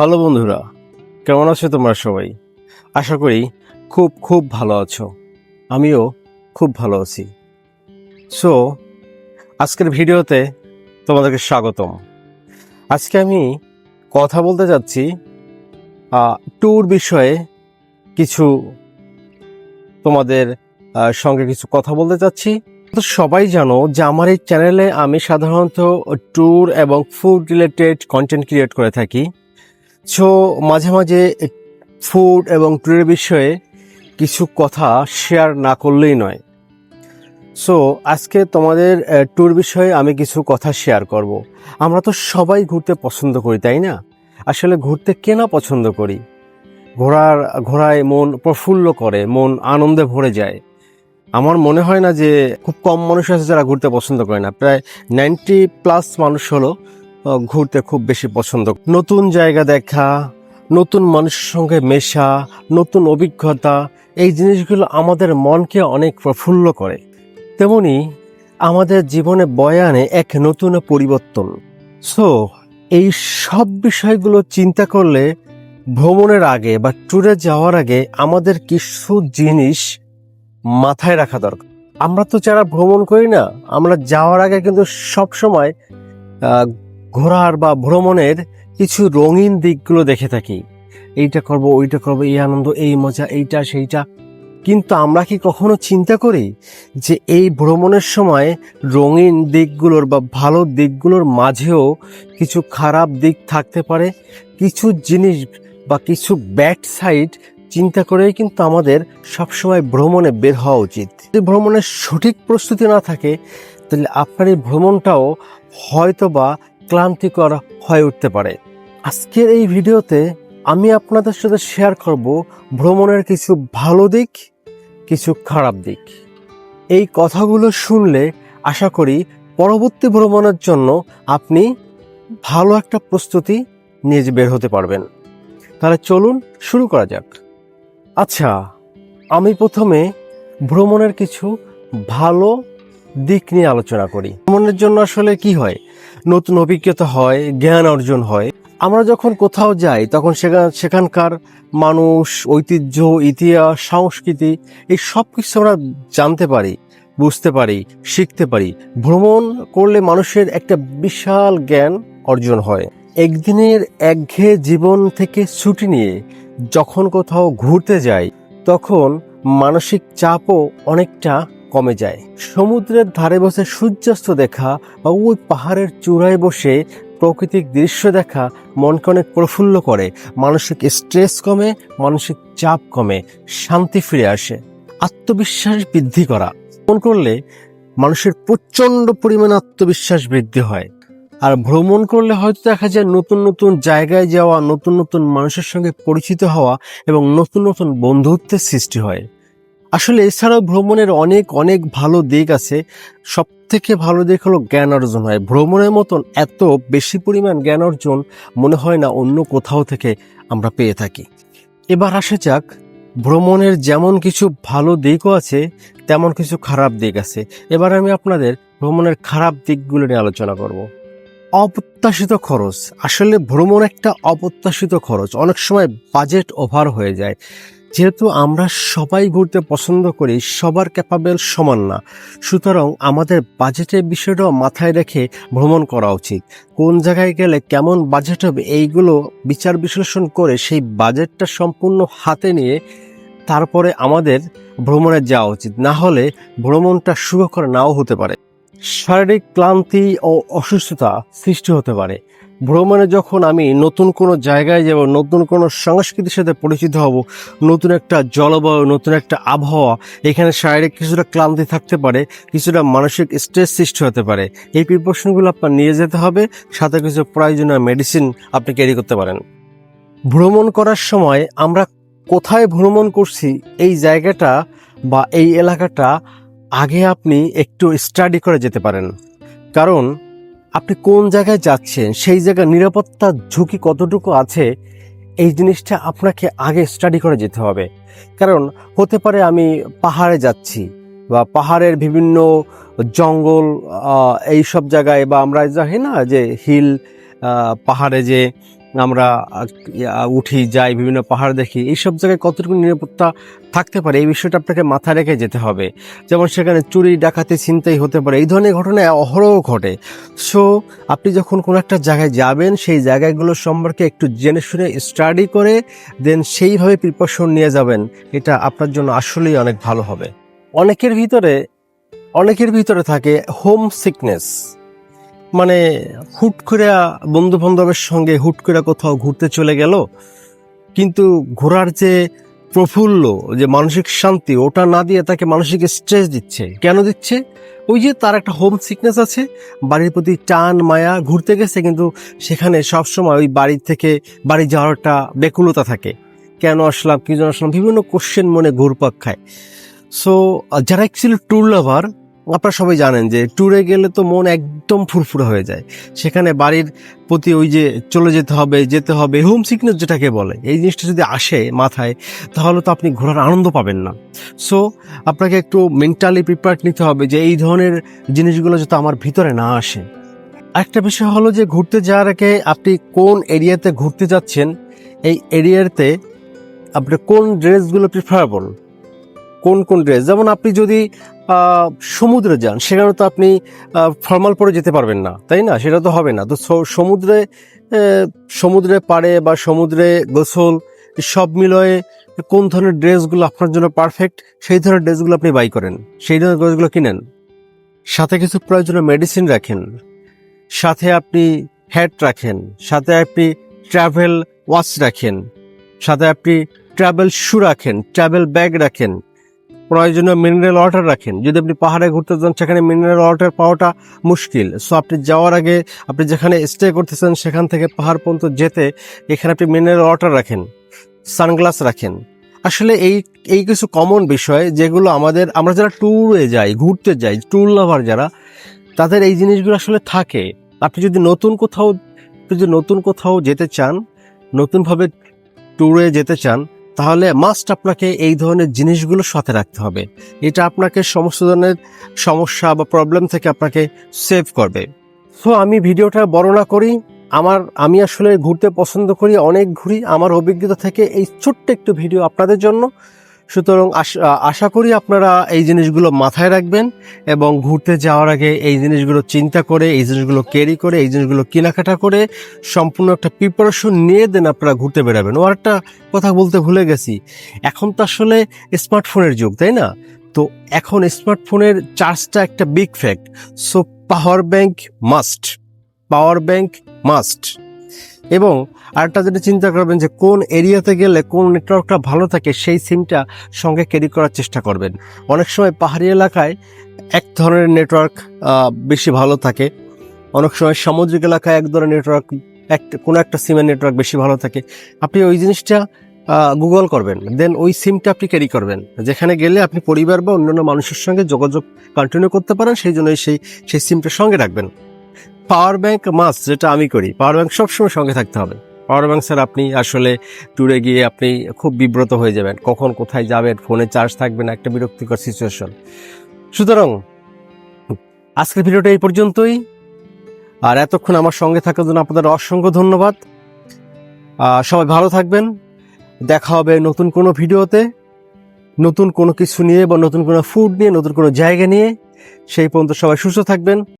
Hello বন্ধুরা, কেমন আছো তোমরা সবাই? আশা করি খুব খুব ভালো আছো। আমিও খুব ভালো আছি। সো আজকের ভিডিওতে তোমাদেরকে স্বাগতম। আজকে আমি কথা বলতে যাচ্ছি ট্যুর বিষয়ে কিছু তোমাদের সঙ্গে কিছু কথা বলতে চাচ্ছি। তো সবাই জানো যে আমার এই চ্যানেলে আমি সাধারণত ট্যুর এবং ফুড রিলেটেড কন্টেন্ট ক্রিয়েট করে থাকি। সো মাঝে মাঝে ফুড এবং ট্যুরের বিষয়ে কিছু কথা শেয়ার না করলেই নয়। সো আজকে তোমাদের ট্যুর বিষয়ে আমি কিছু কথা শেয়ার করব। আমরা তো সবাই ঘুরতে পছন্দ করি, তাই না? আসলে ঘুরতে কেনা পছন্দ করি? ঘোড়ার ঘোড়ায় মন প্রফুল্ল করে, মন আনন্দে ভরে যায়। আমার মনে হয় না যে খুব কম মানুষ আছে যারা ঘুরতে পছন্দ করে না। প্রায় নাইনটি প্লাস মানুষ হলো। ঘুরতে খুব বেশি পছন্দ। নতুন জায়গা দেখা, নতুন মানুষের সঙ্গে মেশা, নতুন অভিজ্ঞতা, এই জিনিসগুলো আমাদের মনকে অনেক প্রফুল্ল করে। তেমনি আমাদের জীবনে বয়ানে এক নতুন পরিবর্তন। সো এই সব বিষয়গুলো চিন্তা করলে ভ্রমণের আগে বা ট্যুরে যাওয়ার আগে আমাদের কিছু জিনিস মাথায় রাখা দরকার। আমরা তো যারা ভ্রমণ করি না, আমরা যাওয়ার আগে কিন্তু সব সময় ঘোরার বা ভ্রমণের কিছু রঙিন দিকগুলো দেখে থাকি। এইটা করব, ওইটা করব, এই আনন্দ, এই মজা, এইটা, সেইটা। কিন্তু আমরা কি কখনো চিন্তা করি যে এই ভ্রমণের সময় রঙিন দিকগুলোর বা ভালো দিকগুলোর মাঝেও কিছু খারাপ দিক থাকতে পারে? কিছু জিনিস বা কিছু ব্যাড সাইড চিন্তা করেই কিন্তু আমাদের সবসময় ভ্রমণে বের হওয়া উচিত। যদি ভ্রমণের সঠিক প্রস্তুতি না থাকে, তাহলে আপনার এই ভ্রমণটাও হয়তোবা ক্লান্তিকর হয়ে উঠতে পারে। আজকের এই ভিডিওতে আমি আপনাদের সাথে শেয়ার করব ভ্রমণের কিছু ভালো দিক, কিছু খারাপ দিক। এই কথাগুলো শুনলে আশা করি পরবর্তী ভ্রমণের জন্য আপনি ভালো একটা প্রস্তুতি নিয়ে বের হতে পারবেন। তাহলে চলুন শুরু করা যাক। আচ্ছা আমি প্রথমে ভ্রমণের কিছু ভালো দিক নিয়ে আলোচনা করি। ভ্রমণের জন্য আসলে কি হয়? নতুন অভিজ্ঞতা হয়, জ্ঞান অর্জন হয়। আমরা যখন কোথাও যাই, তখন সেখান সেখানকার মানুষ, ঐতিহ্য, ইতিহাস, সংস্কৃতি, এই সব কিছু আমরা জানতে পারি, বুঝতে পারি, শিখতে পারি। ভ্রমণ করলে মানুষের একটা বিশাল জ্ঞান অর্জন হয়। একদিনের একঘেয়ে জীবন থেকে ছুটি নিয়ে যখন কোথাও ঘুরতে যাই, তখন মানসিক চাপও অনেকটা কমে যায়। সমুদ্রের ধারে বসে সূর্যাস্ত দেখা বা ওই পাহাড়ের চূড়ায় বসে প্রাকৃতিক দৃশ্য দেখা মনকে অনেক প্রফুল্ল করে। মানসিক স্ট্রেস কমে, মানসিক চাপ কমে, শান্তি ফিরে আসে। আত্মবিশ্বাস বৃদ্ধি করা। ভ্রমণ করলে মানুষের প্রচণ্ড পরিমাণে আত্মবিশ্বাস বৃদ্ধি হয়। আর ভ্রমণ করলে হয়তো দেখা যায় নতুন নতুন জায়গায় যাওয়া, নতুন নতুন মানুষের সঙ্গে পরিচিত হওয়া এবং নতুন নতুন বন্ধুত্বের সৃষ্টি হয়। আসলে এছাড়াও ভ্রমণের অনেক অনেক ভালো দিক আছে। সব থেকে ভালো দিক হলো জ্ঞান অর্জন হয়। ভ্রমণের মতন এত বেশি পরিমাণ জ্ঞান অর্জন মনে হয় না অন্য কোথাও থেকে আমরা পেয়ে থাকি। এবার আসা যাক, ভ্রমণের যেমন কিছু ভালো দিকও আছে, তেমন কিছু খারাপ দিক আছে। এবার আমি আপনাদের ভ্রমণের খারাপ দিকগুলো নিয়ে আলোচনা করব। অপ্রত্যাশিত খরচ। আসলে ভ্রমণ একটা অপ্রত্যাশিত খরচ। অনেক সময় বাজেট ওভার হয়ে যায়। যেহেতু আমরা সবাই ঘুরতে পছন্দ করি, সবার ক্যাপাবেল সমান না। সুতরাং আমাদের বাজেটের বিষয়টাও মাথায় রেখে ভ্রমণ করা উচিত। কোন জায়গায় গেলে কেমন বাজেট হবে এইগুলো বিচার বিশ্লেষণ করে সেই বাজেটটা সম্পূর্ণ হাতে নিয়ে তারপরে আমাদের ভ্রমণে যাওয়া উচিত। না হলে ভ্রমণটা সুখকর নাও হতে পারে। শারীরিক ক্লান্তি ও অসুস্থতা সৃষ্টি হতে পারে। ভ্রমণে যখন আমি নতুন কোনো জায়গায় যাব, নতুন কোনো সংস্কৃতির সাথে পরিচিত হব, নতুন একটা জলবায়ু, নতুন একটা আবহাওয়া, এখানে শারীরিক কিছুটা ক্লান্তি থাকতে পারে, কিছুটা মানসিক স্ট্রেস সৃষ্টি হতে পারে। এই প্রিপারেশনগুলো আপনার নিয়ে যেতে হবে, সাথে কিছু প্রয়োজনীয় মেডিসিন আপনি ক্যারি করতে পারেন। ভ্রমণ করার সময় আমরা কোথায় ভ্রমণ করছি, এই জায়গাটা বা এই এলাকাটা আগে আপনি একটু স্টাডি করে যেতে পারেন। কারণ আপনি কোন জায়গায় যাচ্ছেন, সেই জায়গার নিরাপত্তার ঝুঁকি কতটুকু আছে, এই জিনিসটা আপনাকে আগে স্টাডি করে যেতে হবে। কারণ হতে পারে আমি পাহাড়ে যাচ্ছি বা পাহাড়ের বিভিন্ন জঙ্গল এই সব জায়গায় বা আমরা জানি না যে হিল পাহাড়ে যে আমরা উঠি, যাই, বিভিন্ন পাহাড় দেখি, এইসব জায়গায় কতটুকু নিরাপত্তা থাকতে পারে, এই বিষয়টা আপনাকে মাথায় রেখে যেতে হবে। যেমন সেখানে চুরি, ডাকাতি, ছিনতাই হতে পারে, এই ধরনের ঘটনা অহরহ ঘটে। সো আপনি যখন কোনো একটা জায়গায় যাবেন, সেই জায়গাগুলো সম্পর্কে একটু জেনে শুনে স্টাডি করে দেন সেইভাবে প্রিপারেশন নিয়ে যাবেন, এটা আপনার জন্য আসলেই অনেক ভালো হবে। অনেকের ভিতরে অনেকের ভিতরে থাকে হোম সিকনেস মানে হুট করে বন্ধু বান্ধবের সঙ্গে হুট করে কোথাও ঘুরতে চলে গেল, কিন্তু ঘোরার যে প্রফুল্ল, যে মানসিক শান্তি, ওটা না দিয়ে তাকে মানসিক স্ট্রেস দিচ্ছে। কেন দিচ্ছে? ওই যে তার একটা হোম সিকনেস আছে, বাড়ির প্রতি টান, মায়া, ঘুরতে গেছে, কিন্তু সেখানে সবসময় ওই বাড়ি থেকে বাড়ি যাওয়ার একটা বেকুলতা থাকে। কেন আসলাম, কি জন্য আসলাম? বিভিন্ন কোশ্চেন মনে ঘুরপাক খায়। সো যারা অ্যাকচুয়ালি ট্যুর লাভার আপনারা সবাই জানেন যে ট্যুরে গেলে তো মন একদম ফুরফুরে হয়ে যায়। সেখানে বাড়ির প্রতি ওই যে চলে যেতে হবে যেতে হবে হোম সিকনেস যেটাকে বলে, এই জিনিসটা যদি আসে মাথায়, তাহলে তো আপনি ঘোরার আনন্দ পাবেন না। সো আপনাকে একটু মেন্টালি প্রিপেয়ার নিতে হবে যে এই ধরনের জিনিসগুলো যাতে আমার ভিতরে না আসে। একটা বিষয় হলো যে ঘুরতে যাওয়ার আগে আপনি কোন এরিয়াতে ঘুরতে যাচ্ছেন, এই এরিয়াতে আপনি কোন ড্রেসগুলো প্রিফারেবল কোন কোন ড্রেস যেমন আপনি যদি সমুদ্রে যান, সেখানে তো আপনি ফর্মাল পরে যেতে পারবেন না, তাই না? সেটা তো হবে না। তো সমুদ্রে সমুদ্রে পাড়ে বা সমুদ্রে গোসল, সব মিলয়ে কোন ধরনের ড্রেসগুলো আপনার জন্য পারফেক্ট সেই ধরনের ড্রেসগুলো আপনি বাই করেন। সেই ধরনের ড্রেসগুলো কিনেন। সাথে কিছু প্রয়োজনীয় মেডিসিন রাখেন। সাথে আপনি হ্যাট রাখেন। সাথে আপনি ট্রাভেল ওয়াচ রাখেন। সাথে আপনি ট্রাভেল শু রাখেন ট্রাভেল ব্যাগ রাখেন। প্রয়োজনীয় মিনারেল ওয়াটার রাখেন। যদি আপনি পাহাড়ে ঘুরতে যান, সেখানে মিনারেল ওয়াটার পাওয়াটা মুশকিল। সো আপনি যাওয়ার আগে আপনি যেখানে স্টে করতেছেন, সেখান থেকে পাহাড় পর্যন্ত যেতে এখানে আপনি মিনারেল ওয়াটার রাখেন সানগ্লাস রাখেন। আসলে এই এই কিছু কমন বিষয় যেগুলো আমাদের, আমরা যারা ট্যুরে যাই, ঘুরতে যাই ট্যুর লাভার যারা, তাদের এই জিনিসগুলো আসলে থাকে। আপনি যদি নতুন কোথাও, যদি নতুন কোথাও যেতে চান, নতুনভাবে ট্যুরে যেতে চান তাহলে মাস্ট আপনাকে এই ধরনের জিনিসগুলো সাথে রাখতে হবে। এটা আপনাকে সমস্ত ধরনের সমস্যা বা প্রবলেম থেকে আপনাকে সেভ করবে। সো আমি ভিডিওটা বর্ণনা করি। আমার, আমি আসলে ঘুরতে পছন্দ করি, অনেক ঘুরি। আমার অভিজ্ঞতা থেকে এই ছোট্ট একটু ভিডিও আপনাদের জন্য। সুতরাং আশ- করি আপনারা এই জিনিসগুলো মাথায় রাখবেন এবং ঘুরতে যাওয়ার আগে এই জিনিসগুলো চিন্তা করে, এই জিনিসগুলো ক্যারি করে, এই জিনিসগুলো কেনাকাটা করে সম্পূর্ণ একটা প্রিপারেশন নিয়ে দেন আপনারা ঘুরতে বেরাবেন ও একটা কথা বলতে ভুলে গেছি। এখন তো আসলে স্মার্টফোনের যুগ, তাই না? তো এখন স্মার্টফোনের চার্জটা একটা big fact so power bank must power bank must এবং আরেকটা যেটা চিন্তা করবেন যে কোন এরিয়াতে গেলে কোন নেটওয়ার্কটা ভালো থাকে, সেই সিমটা সঙ্গে ক্যারি করার চেষ্টা করবেন। অনেক সময় পাহাড়ি এলাকায় এক ধরনের নেটওয়ার্ক বেশি ভালো থাকে। অনেক সময় সামুদ্রিক এলাকায় এক ধরনের নেটওয়ার্ক একটা কোনো একটা সিমের নেটওয়ার্ক বেশি ভালো থাকে। আপনি ওই জিনিসটা গুগল করবেন। দেন ওই সিমটা আপনি ক্যারি করবেন। যেখানে গেলে আপনি পরিবার বা অন্যান্য মানুষের সঙ্গে যোগাযোগ কন্টিনিউ করতে পারেন, সেই জন্য সেই সেই সিমটা সঙ্গে রাখবেন। পাওয়ার ব্যাংক মাস্ট যেটা আমি করি, পাওয়ার ব্যাংক সবসময় সঙ্গে থাকতে হবে। পাওয়ার ব্যাংক স্যার আপনি আসলে ট্যুরে গিয়ে আপনি খুব বিব্রত হয়ে যাবেন। কখন কোথায় যাবেন, ফোনে চার্জ থাকবে না, একটা বিরক্তিকর সিচুয়েশন সুতরাং আজকের ভিডিওটা এই পর্যন্তই। আর এতক্ষণ আমার সঙ্গে থাকার জন্য আপনাদের অসংখ্য ধন্যবাদ। সবাই ভালো থাকবেন। দেখা হবে নতুন কোনো ভিডিওতে। নতুন কোনো কিছু নিয়ে বা নতুন কোনো ফুড নিয়ে, নতুন কোনো জায়গা নিয়ে। সেই পর্যন্ত সবাই সুস্থ থাকবেন।